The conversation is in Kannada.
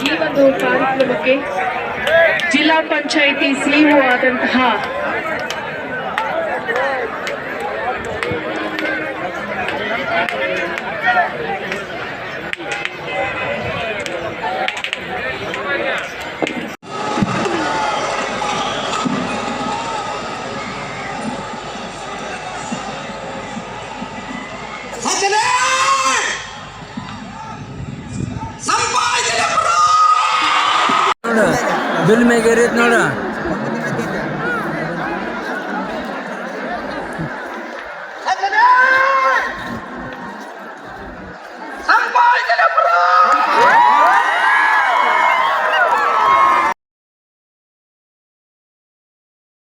ಈ ಒಂದು ಕಾರ್ಯಕ್ರಮಕ್ಕೆ ಜಿಲ್ಲಾ ಪಂಚಾಯಿತಿ ಸಿಇಒ ಆದಂತಹ ನೋಡು. ಬಿಲ್ ಮ್ಯಾಗ ಏರೈತೆ ನೋಡು.